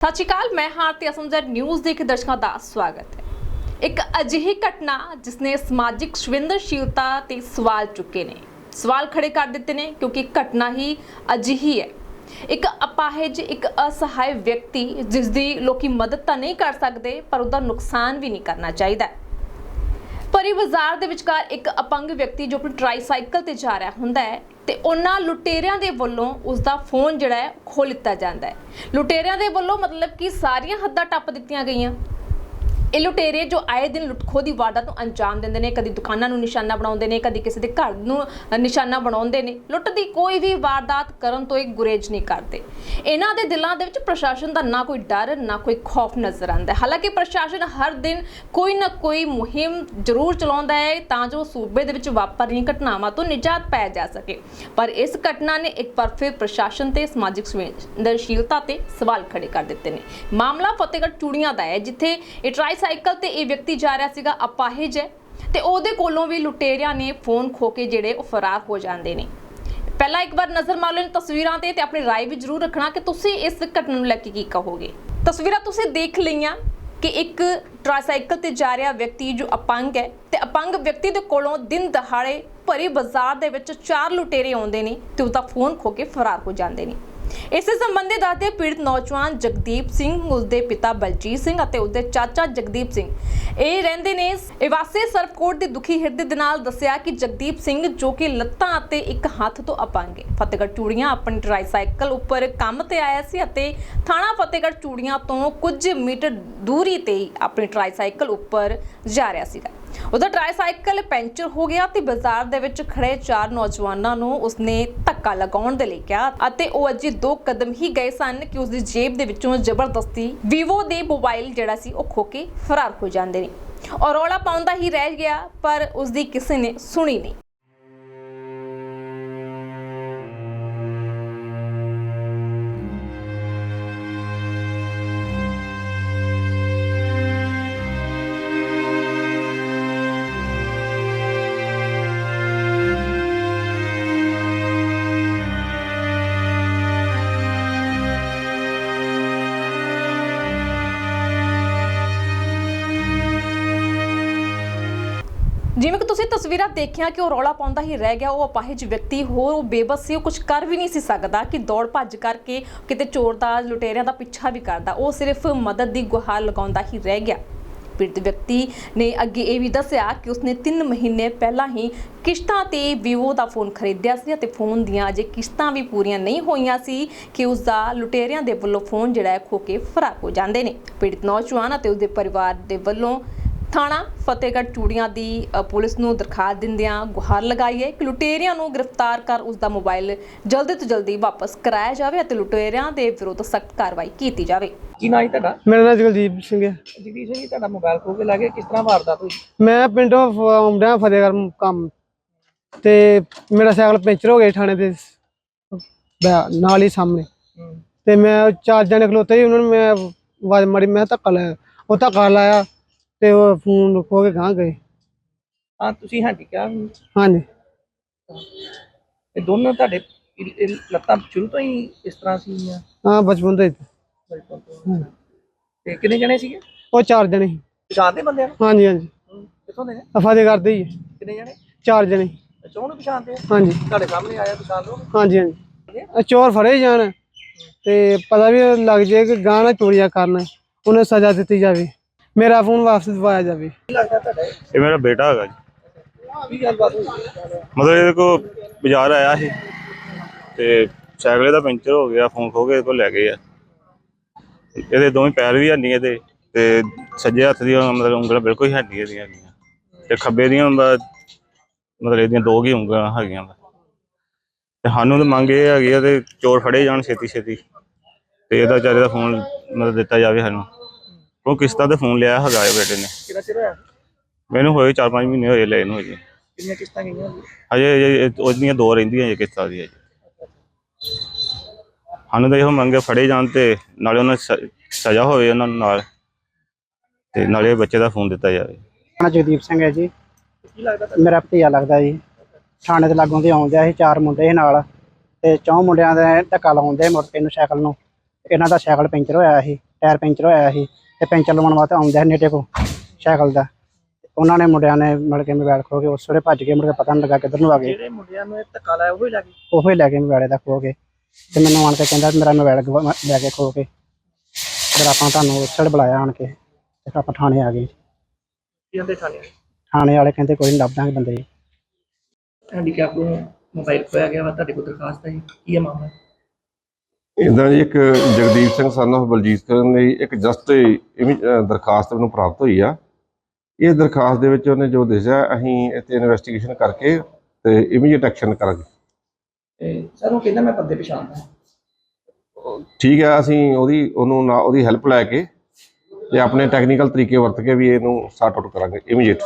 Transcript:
ਸਤਿ ਸ਼੍ਰੀ ਅਕਾਲ, ਮੈਂ ਹਾਰਤੀ ਅਸਮਜ਼ਰ ਨਿਊਜ਼ ਦੇ ਦਰਸ਼ਕਾਂ ਦਾ ਸਵਾਗਤ ਹੈ। ਇੱਕ ਅਜਿਹੀ ਘਟਨਾ ਜਿਸ ਨੇ ਸਮਾਜਿਕ ਸੰਵੇਦਨਸ਼ੀਲਤਾ ਤੇ ਸਵਾਲ ਚੁੱਕੇ ਨੇ। ਸਵਾਲ ਖੜੇ ਕਰ ਦਿੱਤੇ ਨੇ, ਕਿਉਂਕਿ ਘਟਨਾ ਹੀ ਅਜਿਹੀ ਹੈ। ਇੱਕ ਅਪਾਹਜ, ਇੱਕ ਅਸਹਾਇ ਵਿਅਕਤੀ ਜਿਸ ਦੀ ਲੋਕੀ ਮਦਦ ਤਾਂ ਨਹੀਂ ਕਰ ਸਕਦੇ, ਪਰ ਉਹਦਾ ਨੁਕਸਾਨ ਵੀ ਨਹੀਂ ਕਰਨਾ ਚਾਹੀਦਾ। ਪਰੀ ਬਾਜ਼ਾਰ ਦੇ ਵਿਚਕਾਰ ਇੱਕ ਅਪੰਗ ਵਿਅਕਤੀ ਜੋ ਆਪਣੀ ਟ੍ਰਾਈਸਾਈਕਲ ਤੇ ਜਾ ਰਿਹਾ ਹੁੰਦਾ ਹੈ ਤੇ ਉਹਨਾਂ ਲੁਟੇਰਿਆਂ ਦੇ ਵੱਲੋਂ ਉਸ ਦਾ ਫੋਨ ਜਿਹੜਾ ਹੈ ਖੋਹ ਲਿੱਤਾ ਜਾਂਦਾ ਹੈ। ਲੁਟੇਰਿਆਂ ਦੇ ਵੱਲੋਂ ਮਤਲਬ ਕਿ ਸਾਰੀਆਂ ਹੱਦਾਂ ਟੱਪ ਦਿੱਤੀਆਂ ਗਈਆਂ। ਇਹ ਲੁਟੇਰੇ ਜੋ ਆਏ ਦਿਨ ਲੁੱਟਖੋ ਦੀ ਵਾਰਦਾਤ ਨੂੰ ਅੰਜਾਮ ਦਿੰਦੇ ਨੇ, ਕਦੀ ਦੁਕਾਨਾਂ ਨੂੰ ਨਿਸ਼ਾਨਾ ਬਣਾਉਂਦੇ ਨੇ, ਕਦੀ ਕਿਸੇ ਦੇ ਘਰ ਨੂੰ ਨਿਸ਼ਾਨਾ ਬਣਾਉਂਦੇ ਨੇ। ਲੁੱਟ ਦੀ ਕੋਈ ਵੀ ਵਾਰਦਾਤ ਕਰਨ ਤੋਂ ਇਹ ਗੁਰੇਜ ਨਹੀਂ ਕਰਦੇ। ਇਹਨਾਂ ਦੇ ਦਿਲਾਂ ਦੇ ਵਿੱਚ ਪ੍ਰਸ਼ਾਸਨ ਦਾ ਨਾ ਕੋਈ ਡਰ, ਨਾ ਕੋਈ ਖੌਫ ਨਜ਼ਰ ਆਉਂਦਾ ਹਾਲਾਂਕਿ ਪ੍ਰਸ਼ਾਸਨ ਹਰ ਦਿਨ ਕੋਈ ਨਾ ਕੋਈ ਮੁਹਿੰਮ ਜ਼ਰੂਰ ਚਲਾਉਂਦਾ ਹੈ ਤਾਂ ਜੋ ਸੂਬੇ ਦੇ ਵਿੱਚ ਵਾਪਰ ਰਹੀਆਂ ਘਟਨਾਵਾਂ ਤੋਂ ਨਿਜਾਤ ਪਾਇਆ ਜਾ ਸਕੇ। ਪਰ ਇਸ ਘਟਨਾ ਨੇ ਇੱਕ ਵਾਰ ਫਿਰ ਪ੍ਰਸ਼ਾਸਨ ਤੇ ਸਮਾਜਿਕ ਸੰਵੇਦਨਸ਼ੀਲਤਾ ਤੇ ਸਵਾਲ ਖੜੇ ਕਰ ਦਿੱਤੇ ਨੇ। ਮਾਮਲਾ ਫਤਿਹਗੜ੍ਹ ਚੂੜੀਆਂ ਦਾ ਹੈ, ਜਿੱਥੇ ਇਹ ਟ੍ਰਾਈਸਾਈਕਲ ਤੇ ਇਹ ਵਿਅਕਤੀ ਜਾ ਰਿਹਾ ਸੀਗਾ ਅਪਾਹਿਜ ਹੈ ਤੇ ਉਹਦੇ ਕੋਲੋਂ ਵੀ ਲੁਟੇਰਿਆਂ ਨੇ ਫੋਨ ਖੋ ਕੇ ਜਿਹੜੇ ਉਹ ਫਰਾਰ ਹੋ ਜਾਂਦੇ ਨੇ ਪਹਿਲਾਂ ਇੱਕ ਵਾਰ ਨਜ਼ਰ ਮਾਰ ਲੈਣ ਤਸਵੀਰਾਂ ਤੇ ਤੇ ਆਪਣੀ رائے ਵੀ ਜ਼ਰੂਰ ਰੱਖਣਾ ਕਿ ਤੁਸੀਂ ਇਸ ਘਟਨਾ ਨੂੰ ਲੈ ਕੇ ਕੀ ਕਹੋਗੇ ਤਸਵੀਰਾਂ ਤੁਸੀਂ ਦੇਖ ਲਈਆਂ ਕਿ ਇੱਕ ਟ੍ਰਾਈਸਾਈਕਲ ਤੇ ਜਾ ਰਿਹਾ ਵਿਅਕਤੀ ਜੋ ਅਪੰਗ ਹੈ ਤੇ ਅਪੰਗ ਵਿਅਕਤੀ ਦੇ ਕੋਲੋਂ ਦਿਨ ਦਹਾੜੇ ਭਰੀ ਬਾਜ਼ਾਰ ਦੇ ਵਿੱਚ ਚਾਰ ਲੁਟੇਰੇ ਆਉਂਦੇ ਨੇ ਤੇ ਉਹਦਾ ਫੋਨ ਖੋ ਕੇ ਫਰਾਰ ਹੋ ਜਾਂਦੇ ਨੇ ਇਸੇ ਸੰਬੰਧੀ ਦੱਸਦੇ ਪੀੜਤ ਨੌਜਵਾਨ ਜਗਦੀਪ ਸਿੰਘ ਉਸਦੇ ਪਿਤਾ ਬਲਜੀਤ ਸਿੰਘ ਅਤੇ ਉਸਦੇ ਚਾਚਾ ਜਗਦੀਪ ਸਿੰਘ। ਇਹ ਰਹਿੰਦੇ ਨੇ ਇਹ ਸਰਫਕੋਟ ਦੇ ਦੁਖੀ ਹਿਰਦੇ ਦੇ ਨਾਲ ਦੱਸਿਆ ਕਿ ਜਗਦੀਪ ਸਿੰਘ ਜੋ ਕਿ ਲੱਤਾਂ ਅਤੇ ਇੱਕ ਹੱਥ ਤੋਂ ਅਪੰਗ। ਹੈ ਫਤਿਹਗੜ੍ਹ ਚੂੜੀਆਂ ਆਪਣੀ ਟ੍ਰਾਈਸਾਈਕਲ ਉੱਪਰ ਕੰਮ ਤੇ ਆਇਆ ਸੀ ਅਤੇ ਥਾਣਾ ਫਤਿਹਗੜ੍ਹ ਚੂੜੀਆਂ ਤੋਂ ਕੁਝ ਮੀਟਰ ਦੂਰੀ ਤੇ ਹੀ ਆਪਣੀ ਟ੍ਰਾਈਸਾਈਕਲ ਉੱਪਰ ਜਾ ਰਿਹਾ ਸੀਗਾ। ਉਹਦਾ ਟ੍ਰਾਈਸਾਈਕਲ ਪੈਂਚਰ ਹੋ ਗਿਆ ਤੇ ਬਾਜ਼ਾਰ ਦੇ ਵਿੱਚ ਖੜੇ ਚਾਰ ਨੌਜਵਾਨਾਂ ਨੂੰ ਉਸਨੇ ਧੱਕਾ ਲਗਾਉਣ ਦੇ ਲਈ ਕਿਹਾ ਅਤੇ ਉਹ ਅਜੇ ਦੋ ਕਦਮ ਹੀ ਗਏ ਸਨ ਕਿ ਉਸਦੀ ਜੇਬ ਦੇ ਵਿੱਚੋਂ ਜ਼ਬਰਦਸਤੀ ਵੀਵੋ ਦੇ ਮੋਬਾਈਲ ਜਿਹੜਾ ਸੀ ਉਹ ਖੋ ਕੇ ਫਰਾਰ ਹੋ ਜਾਂਦੇ ਨੇ। ਔਰ ਰੌਲਾ ਪਾਉਂਦਾ ਹੀ ਰਹਿ ਗਿਆ, ਪਰ ਉਸਦੀ ਕਿਸੇ ਨੇ ਸੁਣੀ ਨਹੀਂ। ਜਿਵੇਂ ਕਿ ਤੁਸੀਂ ਤਸਵੀਰਾਂ ਦੇਖੀਆਂ ਕਿ ਉਹ ਰੌਲਾ ਪਾਉਂਦਾ ਹੀ ਰਹਿ ਗਿਆ, ਉਹ ਅਪਾਹਿਜ ਵਿਅਕਤੀ, ਹੋਰ ਉਹ ਬੇਬਸ ਸੀ, ਉਹ ਕੁਝ ਕਰ ਵੀ ਨਹੀਂ ਸੀ ਸਕਦਾ, ਕਿ ਦੌੜ ਭੱਜ ਕਰਕੇ ਕਿਤੇ ਚੋਰ ਦਾ, ਲੁਟੇਰਿਆਂ ਦਾ ਪਿੱਛਾ ਵੀ ਕਰਦਾ, ਉਹ ਸਿਰਫ ਮਦਦ ਦੀ ਗੁਹਾਰ ਲਗਾਉਂਦਾ ਹੀ ਰਹਿ ਗਿਆ। ਪੀੜਤ ਵਿਅਕਤੀ ਨੇ ਅੱਗੇ ਇਹ ਵੀ ਦੱਸਿਆ ਕਿ ਉਸਨੇ 3 ਮਹੀਨੇ ਪਹਿਲਾਂ ਹੀ ਕਿਸ਼ਤਾਂ ਤੇ Vivo ਦਾ ਫੋਨ ਖਰੀਦਿਆ ਸੀ ਅਤੇ ਫੋਨ ਦੀਆਂ ਅਜੇ ਕਿਸ਼ਤਾਂ ਵੀ ਪੂਰੀਆਂ ਨਹੀਂ ਹੋਈਆਂ ਸੀ ਕਿ ਉਸ ਦਾ ਲੁਟੇਰਿਆਂ ਦੇ ਵੱਲੋਂ ਫੋਨ ਜਿਹੜਾ ਹੈ ਖੋ ਕੇ ਫਰਾਰ ਹੋ ਜਾਂਦੇ ਨੇ। ਪੀੜਤ ਨੌਜਵਾਨ ਅਤੇ ਉਸਦੇ ਪਰਿਵਾਰ ਦੇ ਵੱਲੋਂ ਥਾਣਾ ਫਤਿਹਗੜ੍ਹ ਚੂੜੀਆਂ ਦੀ ਅ, ਪੁਲਿਸ ਨੂੰ ਦਰਖਾਸਤ ਦਿੰਦਿਆਂ ਗੁਹਾਰ ਲਗਾਈ ਹੈ ਕਿ ਲੁਟੇਰਿਆਂ ਨੂੰ ਗ੍ਰਿਫਤਾਰ ਕਰ ਉਸ ਦਾ ਮੋਬਾਈਲ ਜਲਦੀ ਤੋਂ ਜਲਦੀ ਵਾਪਸ ਕਰਾਇਆ ਜਾਵੇ ਅਤੇ ਲੁਟੇਰਿਆਂ ਦੇ ਵਿਰੁੱਧ ਸਖਤ ਕਾਰਵਾਈ ਕੀਤੀ ਜਾਵੇ। ਕੀ ਨਾਂ ਜੀ ਤੁਹਾਡਾ? ਮੇਰਾ ਨਾਮ ਜਗਦੀਪ ਸਿੰਘ ਹੈ। ਜਗਦੀਸ਼ ਜੀ ਤੁਹਾਡਾ ਮੋਬਾਈਲ ਖੋ ਕੇ ਲੈ ਗਏ ਕਿਸ ਤਰ੍ਹਾਂ ਵਾਰਦਾਤ ਹੋਈ? ਮੈਂ ਪਿੰਡੋਂ ਆਉਂਦਿਆਂ ਫਤਿਹਗੜ੍ਹ ਕੰਮ ਤੇ ਮੇਰਾ ਸਾਈਕਲ ਪੈਂਚਰ ਹੋ ਗਿਆ ਥਾਣੇ ਦੇ ਬੈ- ਨਾਲ ਹੀ ਸਾਹਮਣੇ। ਤੇ ਮੈਂ ਉਹ ਚਾਰ ਜਣੇ ਖਲੋਤੇ ਸੀ ਉਹਨਾਂ ਨੂੰ ਮੈਂ ਆਵਾਜ਼ ਮਾਰੀ ਮੈਂ ਧੱਕਾ ਲਾਇਆ। ਉਹ ਧੱਕਾ ਲਾਇਆ ਤੇ ਉਹ ਫੋਨ ਖੋ ਕੇ ਗਾਂ ਗਏ। ਹਾਂ ਤੁਸੀਂ ਹਾਂਜੀ ਕਿਹਾ ਹਾਂਜੀ। ਇਹ ਦੋਨੋਂ ਤੁਹਾਡੇ ਲੱਤਾਂ ਸ਼ੁਰੂ ਤੋਂ ਹੀ ਇਸ ਤਰ੍ਹਾਂ ਸੀਗੀਆਂ ਹਾਂ ਬਚਪਨ ਤੋਂ ਹੀ। ਬਚਪਨ ਤੋਂ। ਤੇ ਕਿੰਨੇ ਜਣੇ ਸੀਗੇ? ਉਹ ਚਾਰ ਜਣੇ ਸੀ। ਪਛਾਣਦੇ ਬੰਦਿਆਂ ਨੂੰ? ਹਾਂਜੀ ਹਾਂਜੀ। ਹੂੰ, ਕਿੱਥੋਂ ਦੇ ਨੇ? ਫਤਿਹਗੜ੍ਹ ਦੇ ਹੀ ਹੈ। ਕਿੰਨੇ ਜਣੇ? ਚਾਰ ਜਣੇ। ਚੋਂ ਨੂੰ ਪਛਾਣਦੇ ਆ? ਹਾਂਜੀ। ਤੁਹਾਡੇ ਸਾਹਮਣੇ ਆਇਆ ਪਛਾਣ ਲਓ। ਹਾਂਜੀ ਹਾਂਜੀ। ਇਹ ਚੋਰ ਫੜੇ ਜਾਣ ਤੇ ਪਤਾ ਵੀ ਲੱਗ ਜਾਏ ਕਿ ਗਾਂ ਨਾ ਚੋਰੀਆਂ ਕਰਨ ਉਹਨੂੰ ਸਜ਼ਾ ਦਿੱਤੀ ਜਾਵੇ। ਮੇਰਾ ਫੋਨ ਵਾਪਸ ਦਿਵਾਇਆ ਜਾਵੇ। ਇਹ? ਮੇਰਾ ਬੇਟਾ ਹੈਗਾ ਜੀ। ਕੀ ਗੱਲਬਾਤ ਹੋਈ ਮਤਲਬ ਇਹਦੇ ਕੋ ਬਾਜ਼ਾਰ ਆਇਆ ਸੀ ਤੇ ਸਾਈਕਲ ਇਹਦਾ ਪੈਂਚਰ ਹੋ ਗਿਆ, ਫੋਨ ਖੋ ਕੇ ਇਹਦੇ ਲੈ ਗਏ ਆ। ਇਹਦੇ ਦੋਵੇਂ ਪੈਰ ਵੀ ਹੰਨੀ ਇਹਦੇ ਤੇ ਸੱਜੇ ਹੱਥ ਦੀਆਂ ਮਤਲਬ ਉਂਗਲਾਂ ਬਿਲਕੁਲ ਹੀ ਹੰਨੀ ਇਹਦੀਆਂ ਹੈਗੀਆਂ। ਤੇ ਖੱਬੇ ਦੀਆਂ ਮਤਲਬ ਇਹਦੀਆਂ ਦੋ ਹੀ ਉਂਗਲਾਂ ਹੈਗੀਆਂ ਵਾ। ਤੇ ਸਾਨੂੰ ਤਾਂ ਮੰਗ ਇਹ ਹੈਗੀ ਆ ਤੇ ਚੋਰ ਫੜੇ ਜਾਣ ਛੇਤੀ ਛੇਤੀ ਤੇ ਇਹਦਾ ਵਿਚਾਰੇ ਦਾ ਫੋਨ ਮਤਲਬ ਦਿੱਤਾ ਜਾਵੇ ਸਾਨੂੰ। ਉਹ ਕਿਸ਼ਤਾਂ ਤੇ ਫੋਨ ਲਿਆ ਹੈਗਾ ਇਹ ਬੇਟੇ ਨੇ। ਕਿੰਨਾ ਚਿਰ ਹੋਇਆ? ਮੈਨੂੰ ਹੋਏ 4-5 ਮਹੀਨੇ ਹੋਏ ਲੈ ਇਹਨੂੰ ਜੀ ਕਿੰਨੀਆਂ ਕਿਸ਼ਤਾਂ ਗਈਆਂ? ਹਜੇ ਹਜੇ ਇਹ- ਉਹਦੀਆਂ ਦੋ ਰਹਿੰਦੀਆਂ ਜੇ ਕਿਸ਼ਤਾਂ ਦੀਆਂ ਜੀ ਸਾਨੂੰ ਤਾਂ ਇਹੋ ਮੰਗੇ ਫੜੇ ਜਾਣ ਤੇ ਨਾਲੇ ਉਹਨਾਂ ਨੂੰ ਸ- ਸਜ਼ਾ ਹੋਵੇ ਉਹਨਾਂ ਨੂੰ ਨਾਲ ਤੇ ਨਾਲੇ ਬੱਚੇ ਦਾ ਫੋਨ ਦਿੱਤਾ ਜਾਵੇ। ਨਾਮ ਜਗਦੀਪ ਸਿੰਘ ਹੈ ਜੀ। ਕੀ ਲੱਗਦਾ ਤੁਹਾਨੂੰ? ਮੇਰਾ ਭਤੀਆ ਲੱਗਦਾ ਜੀ। ਥਾਣੇ ਦੇ ਲਾਗੋਂ ਦੇ ਆਉਂਦਿਆ ਸੀ ਚਾਰ ਮੁੰਡੇ ਸੀ ਨਾਲ ਤੇ ਚੌਂ ਮੁੰਡਿਆਂ ਦੇ ਧੱਕਾ ਲਾਉਂਦੇ ਮੋਟਰਸਾਈਕਲ ਨੂੰ ਸਾਈਕਲ ਨੂੰ। ਇਹਨਾਂ ਦਾ ਸਾਈਕਲ ਪੈਂਚਰ ਹੋਇਆ ਸੀ ਟਾਇਰ ਪੈਂਚਰ ਹੋਇਆ ਸੀ। ਤੇ ਪੈਂਚਰ ਲਵਾਉਣ ਵਾਸਤੇ ਆਉਂਦਾ ਨੇਟੇ ਕੋ ਸਾਈਕਲ ਦਾ। ਉਹਨਾਂ ਨੇ ਮੁੰਡਿਆਂ ਨੇ ਮਿਲ ਕੇ ਮੋਬਾਈਲ ਖੋ ਕੇ ਉਸ ਵੇਲੇ ਭੱਜ ਕੇ ਮੁੜ ਕੇ ਪਤਾ ਨਹੀਂ ਲੱਗਾ ਕਿੱਧਰ ਨੂੰ ਆ ਗਏ। ਜਿਹੜੇ ਮੁੰਡਿਆਂ ਨੂੰ ਇਹ ਧੱਕਾ ਲਾਇਆ ਉਹ ਹੀ ਲੱਗੇ ਉਹੋ ਹੀ ਲੈ ਕੇ ਮੋਬਾਈਲ ਦਾ ਖੋ ਕੇ। ਤੇ ਮੈਨੂੰ ਆਣ ਕੇ ਕਹਿੰਦਾ ਮੇਰਾ ਮੋਬਾਈਲ ਲੈ ਕੇ ਖੋ ਕੇ। ਫਿਰ ਆਪਾਂ ਤੁਹਾਨੂੰ ਉਸ ਵੇਲੇ ਬੁਲਾਇਆ ਆਣ ਕੇ ਤੇ ਆਪਾਂ ਥਾਣੇ ਆ ਗਏ। ਜਾਂਦੇ ਥਾਣੇ ਥਾਣੇ ਵਾਲੇ ਕਹਿੰਦੇ ਕੋਈ ਨਹੀਂ ਲੱਭਦਾਂਗੇ ਬੰਦੇ। ਹੈਂਡੀਕੈਪ ਨੂੰ ਮੋਬਾਈਲ ਖੋਇਆ ਗਿਆ ਵਾ ਤੁਹਾਡੇ ਕੋਲ ਦਰਖਾਸਤ ਹੈ ਕੀ ਹੈ ਮਾਮਲਾ? ਇਦਾਂ ਜੀ ਇੱਕ ਜਗਦੀਪ ਸਿੰਘ ਸਨ of ਬਲਜੀਤ ਕਰਨ ਦੀ ਇੱਕ ਜਸਟ ਦਰਖਾਸਤ ਮੈਨੂੰ ਪ੍ਰਾਪਤ ਹੋਈ ਆ। ਇਹ ਦਰਖਾਸਤ ਦੇ ਵਿੱਚ ਉਹਨੇ ਜੋ ਦੱਸਿਆ ਅਸੀਂ ਇੱਥੇ ਇਨਵੈਸਟੀਗੇਸ਼ਨ ਕਰਕੇ ਤੇ ਇਮੀਡੀਏਟ ਐਕਸ਼ਨ ਕਰਾਂਗੇ। ਤੇ ਸਰ ਉਹ ਕਹਿੰਦਾ ਮੈਂ ਬੰਦੇ ਪਛਾਣਦਾ ਠੀਕ ਆ ਅਸੀਂ ਉਹਦੀ ਉਹਨੂੰ ਨਾ ਉਹਦੀ ਹੈਲਪ ਲੈ ਕੇ ਤੇ ਆਪਣੇ ਟੈਕਨੀਕਲ ਤਰੀਕੇ ਵਰਤ ਕੇ ਵੀ ਇਹਨੂੰ ਸਟਾਰਟ ਆਊਟ ਕਰਾਂਗੇ ਇਮੀਡੀਏਟ